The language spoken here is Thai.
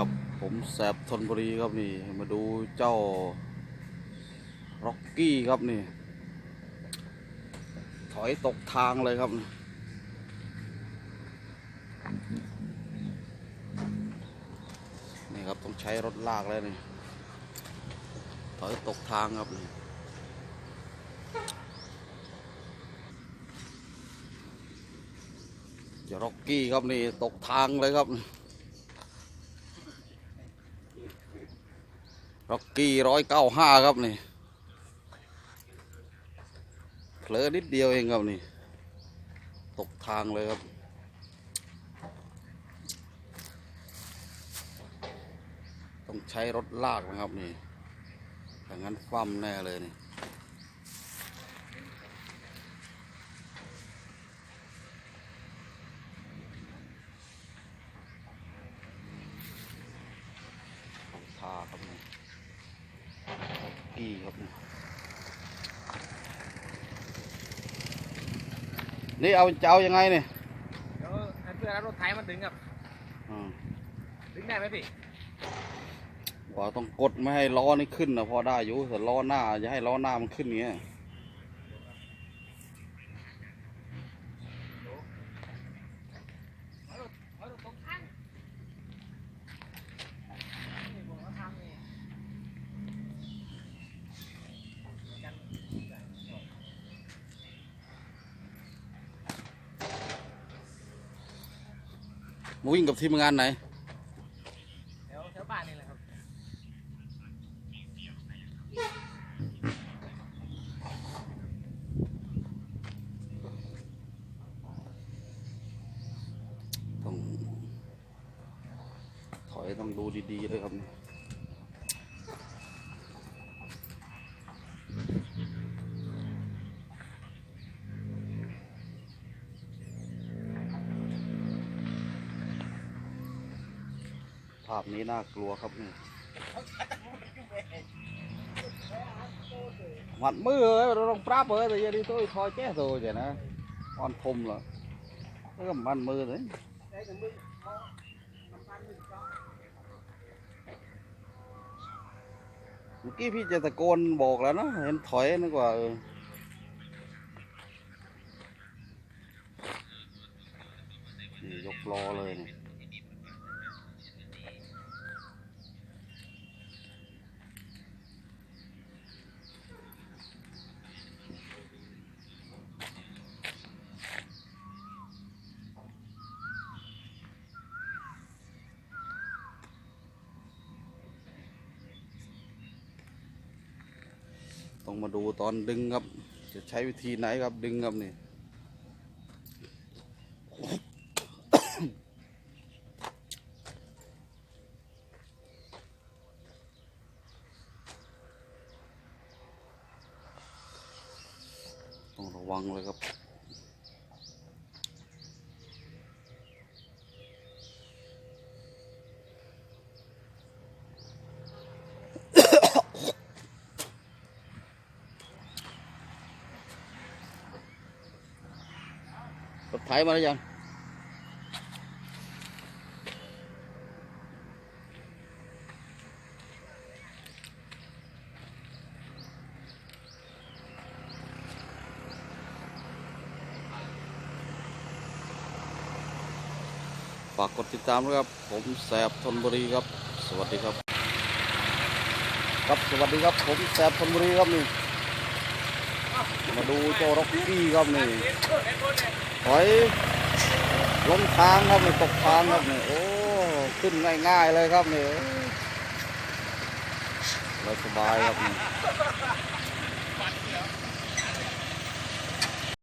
ครับผมแสบทนบุรีครับนี่ มาดูเจ้าร็อกกี้ครับนี่ ถอยตกทางเลยครับ นี่ครับต้องใช้รถลากแล้วนี่ ถอยตกทางครับนี่เจ้าร็อกกี้ครับนี่ตกทางเลยครับ ร็อกกี้ร้อยเก้าห้าครับนี่เผลอนิดเดียวเองครับนี่ ตกทางเลยครับ ต้องใช้รถลากนะครับนี่อย่างนั้นคว่ำแน่เลยนี่ ทาครับนี่ กี้ครับนี่นี่เอาจะเอายังไงเนี่ยเดี๋ยวให้เพื่อนเอารถไถมาดึงครับอืมดึงได้ไหมพี่ ว่าต้องกดไม่ให้ล้อนี่ขึ้นนะพอได้อยู่แต่ล้อหน้าจะให้ล้อหน้ามันขึ้นเงี้ย เอารถเอารถตกทางนี่บอกว่าทางนี่กัน มาวิ่งกับทีมงานไหนแถวแถวบ้านนี่แหละครับต้องถอยต้องดูดีๆเลยครับ ภาพนี้น่ากลัวครับนี่หัดมือเลยเราต้องปราบเลยแต่ยังดีตัวคอยแก้ตัวเดี๋ยวนะอ่อนคมเหรอก็มันมือเลยเมื่อกี้พี่จะตะโกนบอกแล้วนะเห็นถอยนึกว่าเออบยกล้อเลยนี่ ต้องมาดูตอนดึงครับ จะใช้วิธีไหนครับดึงครับนี่ต้องระวังเลยครับ ถมาแล้วยังฝากกดติดตามด้วยครับ ผมแสบทนบุรีครับ สวัสดีครับ ครับสวัสดีครับ ผมแสบทนบุรีครับนี่ มาดูเจ้าร็อกกี้ครับนี่ถอยล้มทางครับนี่ตกทางครับนี่โอ้ขึ้นง่ายๆเลยครับนี่สบายครับนี่